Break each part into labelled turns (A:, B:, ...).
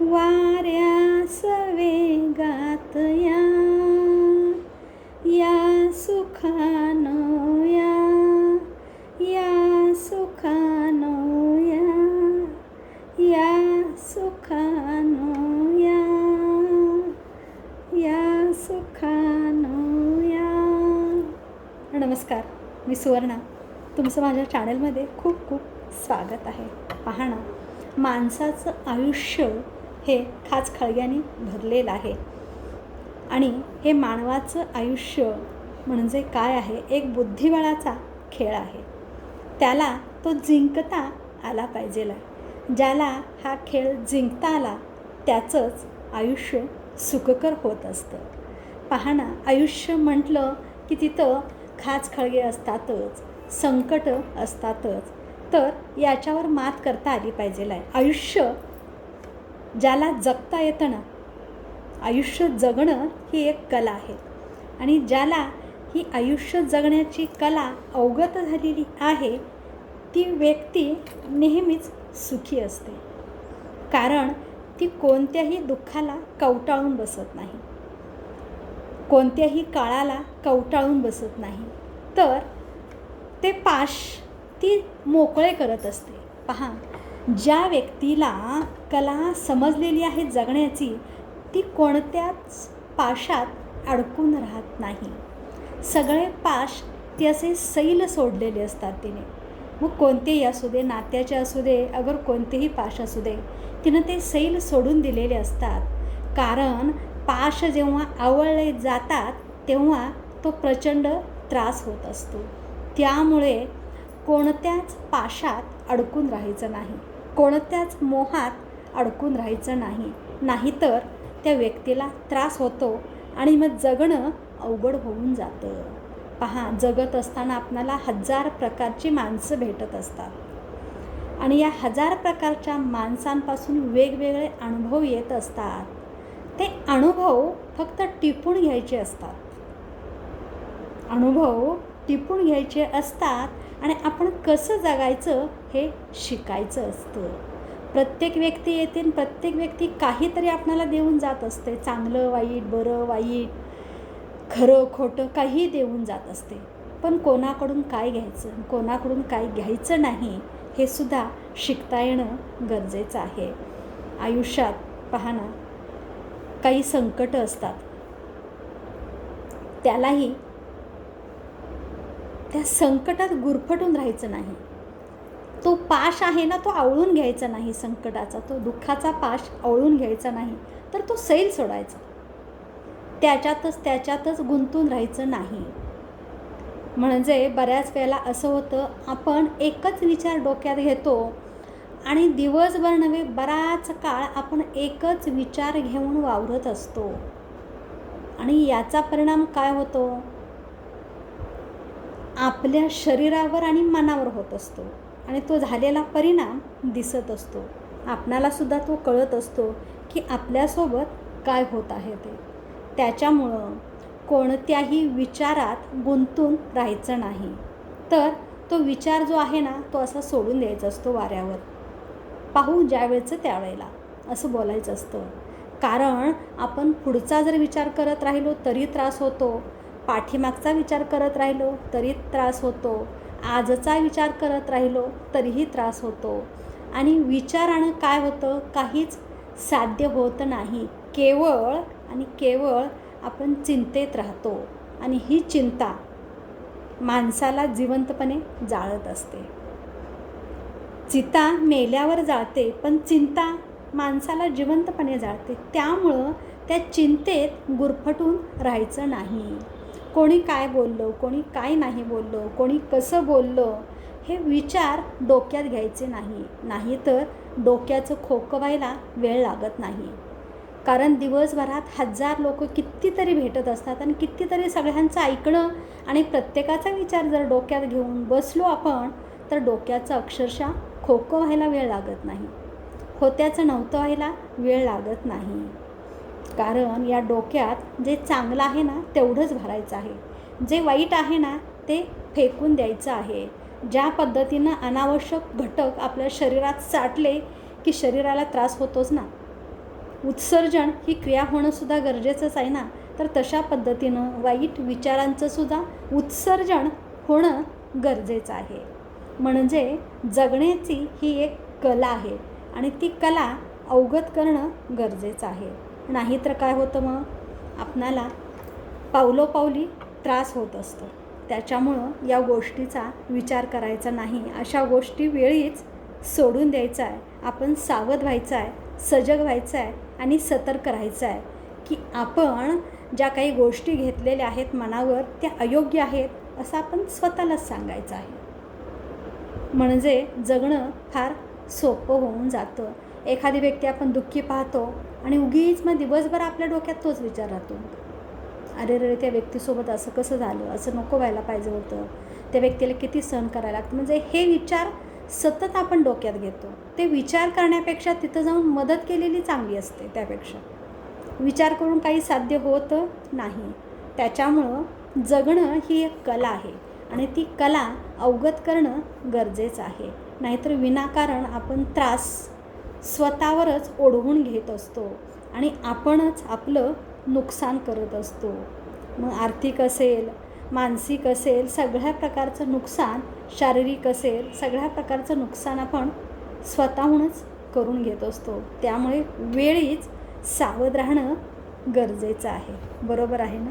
A: वाऱ्या वेगात या या सुखानो या या सुखानो या या सुखानो या या सुखानो या. नमस्कार मी सुवर्णा. तुमचं माझ्या चॅनलमध्ये खूप खूप स्वागत आहे. पहा माणसाचं आयुष्य हे खाच खळग्याने भरलेलं आहे. आणि हे मानवाचं आयुष्य म्हणजे काय आहे? एक बुद्धिबळाचा खेळ आहे. त्याला तो जिंकता आला पाहिजेला. ज्याला हा खेळ जिंकता आला त्याचंच आयुष्य सुखकर होत असतं. पहा ना आयुष्य म्हटलं की तिथं खाच खळगे असतातच संकट असतातच. तर याच्यावर मात करता आली पाहिजेला. आहे आयुष्य ज्याला जगता येतं ना आयुष्य जगणं ही एक कला आहे. आणि ज्याला ही आयुष्य जगण्याची कला अवगत झालेली आहे ती व्यक्ती नेहमीच सुखी असते. कारण ती कोणत्याही दुःखाला कवटाळून बसत नाही. कोणत्याही काळाला कवटाळून बसत नाही. तर ते पाश ती मोकळे करत असते. पहा ज्या व्यक्तीला कला समजलेली आहे जगण्याची ती कोणत्याच पाशात अडकून राहत नाही. सगळे पाश ती असे सैल सोडलेले असतात तिने. मग कोणतेही असू दे नात्याचे असू दे अगर कोणतेही पाश असू दे तिनं ते सैल सोडून दिलेले असतात. कारण पाश जेव्हा आवळले जातात तेव्हा तो प्रचंड त्रास होत असतो. त्यामुळे कोणत्याच पाशात अडकून राहायचं नाही. कोणत्याच मोहात अडकून राहायचं नाही. नाहीतर त्या व्यक्तीला त्रास होतो आणि मग जगणं अवघड होऊन जातं. पहा जगत असताना आपणाला हजार प्रकारची माणसं भेटत असतात. आणि या हजार प्रकारच्या माणसांपासून वेगवेगळे अनुभव येत असतात. ते अनुभव फक्त टिपून घ्यायचे असतात. अनुभव टिपून घ्यायचे असतात आणि आपण कसं जगायचं हे शिकायचं असतं. प्रत्येक व्यक्ती येते प्रत्येक व्यक्ती काहीतरी आपणाला देऊन जात असते. चांगलं वाईट बरं वाईट खरं खोटं काहीही देऊन जात असते. पण कोणाकडून काय घ्यायचं कोणाकडून काय घ्यायचं नाही हे सुद्धा शिकता येणं गरजेचं आहे. आयुष्यात पहा ना काही संकटं असतात. त्यालाही त्या संकटात गुरफटून राहायचं नाही. तो पाश आहे ना तो आवळून घ्यायचा नाही संकटाचा. तो दुःखाचा पाश आवळून घ्यायचा नाही तर तो सैल सोडायचा. त्याच्यातच त्याच्यातच गुंतून राहायचं नाही. म्हणजे बऱ्याच वेळेला असं होतं आपण एकच विचार डोक्यात घेतो आणि दिवसभर नव्हे बराच काळ आपण एकच विचार घेऊन वावरत असतो. आणि याचा परिणाम काय होतो? आपल्या शरीरावर आणि मनावर होत असतो. आणि तो झालेला परिणाम दिसत असतो. आपणालासुद्धा तो कळत असतो की आपल्यासोबत काय होत आहे ते. त्याच्यामुळं कोणत्याही विचारात गुंतून राहायचं नाही. तर तो विचार जो आहे ना तो असा सोडून द्यायचा असतो वाऱ्यावर. पाहू ज्यावेळेचं त्यावेळेला असं बोलायचं असतं. कारण आपण पुढचा जर विचार करत राहिलो तरी त्रास होतो. पाठीमागचा विचार करत राहिलो तरी त्रास होतो. आजचा विचार करत राहिलो तरीही त्रास होतो. आणि विचारानं काय होतं काहीच साध्य होत नाही. केवळ आणि केवळ आपण चिंतेत राहतो. आणि ही चिंता माणसाला जिवंतपणे जाळत असते. चिता मेल्यावर जाळते पण चिंता माणसाला जिवंतपणे जाळते. त्यामुळं त्या चिंतेत गुरफटून राहायचं नाही. कोणी काय बोललं कोणी काय नाही बोललं कोणी कसं बोललं हे विचार डोक्यात घ्यायचे नाही. नाहीतर डोक्याचं खोकं व्हायला वेळ लागत नाही. कारण दिवसभरात हजार लोक कितीतरी भेटत असतात आणि कितीतरी सगळ्यांचं ऐकणं आणि प्रत्येकाचा विचार जर डोक्यात घेऊन बसलो आपण तर डोक्याचं अक्षरशः खोकं व्हायला वेळ लागत नाही. होत्याचं नव्हतं व्हायला वेळ लागत नाही. कारण या डोक्यात जे चांगलं आहे ना तेवढंच भरायचं आहे. जे वाईट आहे ना ते फेकून द्यायचं आहे. ज्या पद्धतीनं अनावश्यक घटक आपल्या शरीरात साठले की शरीराला त्रास होतोच ना. उत्सर्जन ही क्रिया होणंसुद्धा गरजेचंच आहे ना. तर तशा पद्धतीनं वाईट विचारांचं सुद्धा उत्सर्जन होणं गरजेचं आहे. म्हणजे जगण्याची ही एक कला आहे आणि ती कला अवगत करणं गरजेचं आहे. नाही तर काय होतं मग? आपणाला पावलोपावली त्रास होत असतो. त्याच्यामुळं या गोष्टीचा विचार करायचा नाही. अशा गोष्टी वेळीच सोडून द्यायचा आहे आपण सावध व्हायचं आहे सजग व्हायचं आहे आणि सतर्क राहायचं आहे की आपण ज्या काही गोष्टी घेतलेल्या आहेत मनावर त्या अयोग्य आहेत असं आपण स्वतःलाच सांगायचं आहे. म्हणजे जगणं फार सोपं होऊन जातं. एखादी व्यक्ती आपण दुःखी पाहतो आणि उगीच मग दिवसभर आपल्या डोक्यात तोच विचार राहतो. अरे रे त्या व्यक्तीसोबत असं कसं झालं? असं नको व्हायला पाहिजे होतं. त्या व्यक्तीला किती सहन करायला लागतं? म्हणजे हे विचार सतत आपण डोक्यात घेतो. ते विचार करण्यापेक्षा तिथं जाऊन मदत केलेली चांगली असते त्यापेक्षा. विचार करून काही साध्य होतं नाही. त्याच्यामुळं जगणं ही एक कला आहे आणि ती कला अवगत करणं गरजेचं आहे. नाहीतर विनाकारण आपण त्रास स्वतःवरच ओढवून घेत असतो आणि आपणच आपलं नुकसान करत असतो. मग आर्थिक असेल मानसिक असेल सगळ्या प्रकारचं नुकसान शारीरिक असेल सगळ्या प्रकारचं नुकसान आपण स्वतःहूनच करून घेत असतो. त्यामुळे वेळीच सावध राहणं गरजेचं आहे. बरोबर आहे ना?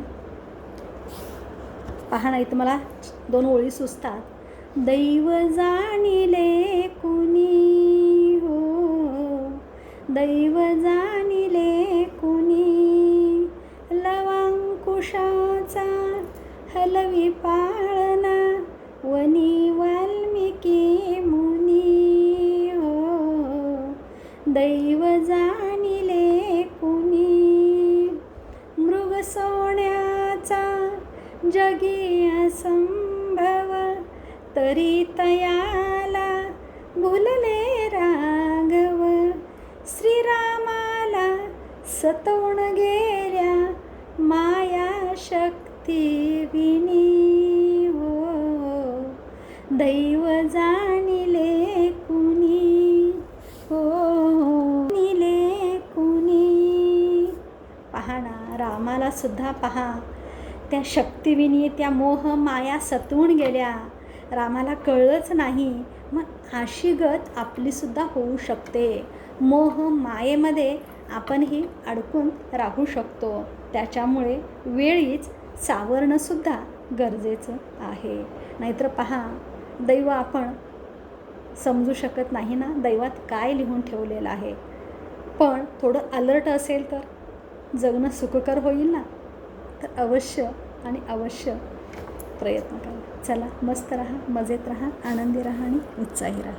A: पहा ना इथं मला दोन ओळी सुचतात. दैव जाणिले कुणी? दैव जाणिले कुणी? लवांकुशाचा हलवी पाळना वनी वाल्मिकी मुनी. हो दैव जाणिले कुणी? मृग सोन्याचा जगी असंभव तरी तयाला भुलले सतवून गेल्या माया शक्ती विनी हो दैव जाणिले कुणी हो निले कुणी पहा ना रामाला सुद्धा पहा त्या शक्तिविनी त्या मोह माया सतवून गेल्या रामाला कळलंच नाही मग अशी गत आपलीसुद्धा होऊ शकते मोह मायेमध्ये आपणही अडकून राहू शकतो. त्याच्यामुळे वेळीच सावरणंसुद्धा गरजेचं आहे. नाहीतर पहा दैव आपण समजू शकत नाही ना दैवात काय लिहून ठेवलेलं आहे. पण थोडं अलर्ट असेल तर जगणं सुखकर होईल ना? तर अवश्य आणि अवश्य प्रयत्न करा. चला मस्त राहा मजेत राहा आनंदी राहा आणि उत्साही राहा.